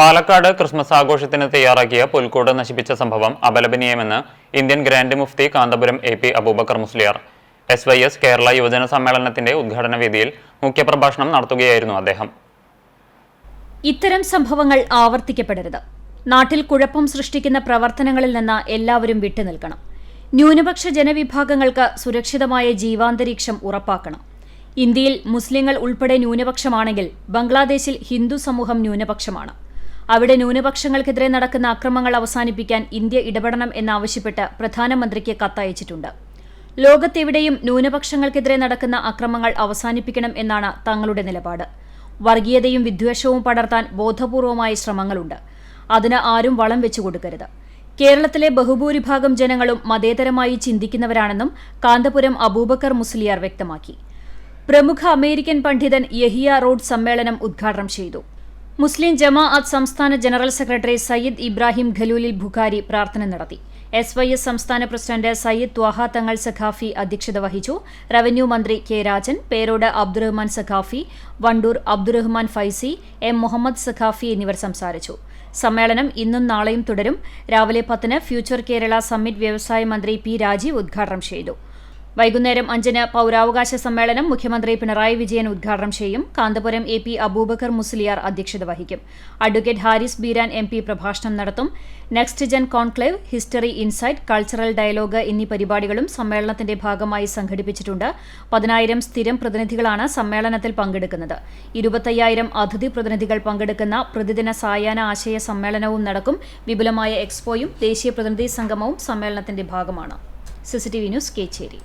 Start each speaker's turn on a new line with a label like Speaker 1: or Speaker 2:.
Speaker 1: Palakkad Christmas ആഘോഷത്തിന് തയ്യാറാക്കിയ പുൽക്കൂട് നശിപ്പിച്ച സംഭവം അപലപനീയമെന്ന് Indian grand mufti Kanthapuram A P Aboobacker Musliyar. S Y S Kerala യുവജന സമ്മേളനത്തിന്റെ ഉദ്ഘാടന വേദിയിൽ മുഖ്യപ്രഭാഷണം നടത്തുകയായിരുന്നു അദ്ദേഹം.
Speaker 2: ഇത്തരം സംഭവങ്ങൾ ആവർത്തിക്കപ്പെടരുത്. നാട്ടിൽ കുഴപ്പം സൃഷ്ടിക്കുന്ന പ്രവർത്തനങ്ങളിൽ നിന്ന് എല്ലാവരും വിട്ടുനിൽക്കണം. ന്യൂനപക്ഷ ജനവിഭാഗങ്ങൾക്ക് സുരക്ഷിതമായ ജീവാന്തരീക്ഷം ഉറപ്പാക്കണം. ഇന്ത്യയിൽ മുസ്ലിങ്ങൾ ഉൾപ്പെടെ ന്യൂനപക്ഷമാണെങ്കിൽ ബംഗ്ലാദേശിൽ ഹിന്ദു സമൂഹം ന്യൂനപക്ഷമാണ്. അവിടെ ന്യൂനപക്ഷങ്ങൾക്കെതിരെ നടക്കുന്ന അക്രമങ്ങൾ അവസാനിപ്പിക്കാൻ ഇന്ത്യ ഇടപെടണം എന്നാവശ്യപ്പെട്ട് പ്രധാനമന്ത്രിക്ക് കത്തയച്ചിട്ടുണ്ട്. ലോകത്തെവിടെയും ന്യൂനപക്ഷങ്ങൾക്കെതിരെ നടക്കുന്ന അക്രമങ്ങൾ അവസാനിപ്പിക്കണം എന്നാണ് തങ്ങളുടെ നിലപാട്. വർഗീയതയും വിദ്വേഷവും പടർത്താൻ ബോധപൂർവമായ ശ്രമങ്ങളുണ്ട്. അതിന് ആരും വളം വെച്ചു കൊടുക്കരുത്. കേരളത്തിലെ ബഹുഭൂരിഭാഗം ജനങ്ങളും മതേതരമായി ചിന്തിക്കുന്നവരാണെന്നും കാന്തപുരം അബൂബക്കർ മുസ്ലിയാർ വ്യക്തമാക്കി. പ്രമുഖ അമേരിക്കൻ പണ്ഡിതൻ യഹിയ റോഡ് സമ്മേളനം ഉദ്ഘാടനം ചെയ്തു. മുസ്ലിം ജമാഅത്ത് സംസ്ഥാന ജനറൽ സെക്രട്ടറി സയ്യിദ് ഇബ്രാഹിം ഖലൂലിൽ ബുഖാരി പ്രാർത്ഥന നടത്തി. എസ് വൈ എസ് സംസ്ഥാന പ്രസിഡന്റ് സയ്യിദ് ത്വാഹ തങ്ങൾ സഖാഫി അധ്യക്ഷത വഹിച്ചു. റവന്യൂ മന്ത്രി കെ രാജൻ പേരോട് അബ്ദുറഹ്മാൻ സഖാഫി വണ്ടൂർ അബ്ദുറഹ്മാൻ ഫൈസി എം മുഹമ്മദ് സഖാഫി എന്നിവർ സംസാരിച്ചു. സമ്മേളനം ഇന്നും നാളെയും തുടരും. രാവിലെ പത്തിന് ഫ്യൂച്ചർ കേരള സമ്മിറ്റ് വ്യവസായ മന്ത്രി പി രാജീവ് ഉദ്ഘാടനം ചെയ്തു. വൈകുന്നേരം അഞ്ചിന് പൌരാവകാശ സമ്മേളനം മുഖ്യമന്ത്രി പിണറായി വിജയൻ ഉദ്ഘാടനം ചെയ്യും. കാന്തപുരം എ പി അബൂബക്കർ മുസ്ലിയാർ അധ്യക്ഷത വഹിക്കും. അഡ്വക്കേറ്റ് ഹാരിസ് ബീരാൻ എം പ്രഭാഷണം നടത്തും. Next gen conclave history insight cultural dialogue എന്നീ പരിപാടികളും സമ്മേളനത്തിന്റെ ഭാഗമായി സംഘടിപ്പിച്ചിട്ടുണ്ട്. പതിനായിരം സ്ഥിരം പ്രതിനിധികളാണ് സമ്മേളനത്തിൽ പങ്കെടുക്കുന്നത്. ഇരുപത്തയ്യായിരം അതിഥി പ്രതിനിധികൾ പങ്കെടുക്കുന്ന പ്രതിദിന സായാഹ്ന ആശയ സമ്മേളനവും നടക്കും. വിപുലമായ എക്സ്പോയും ദേശീയ പ്രതിനിധി സംഗമവും സമ്മേളനത്തിന്റെ ഭാഗമാണ്. CCTV news Kechery.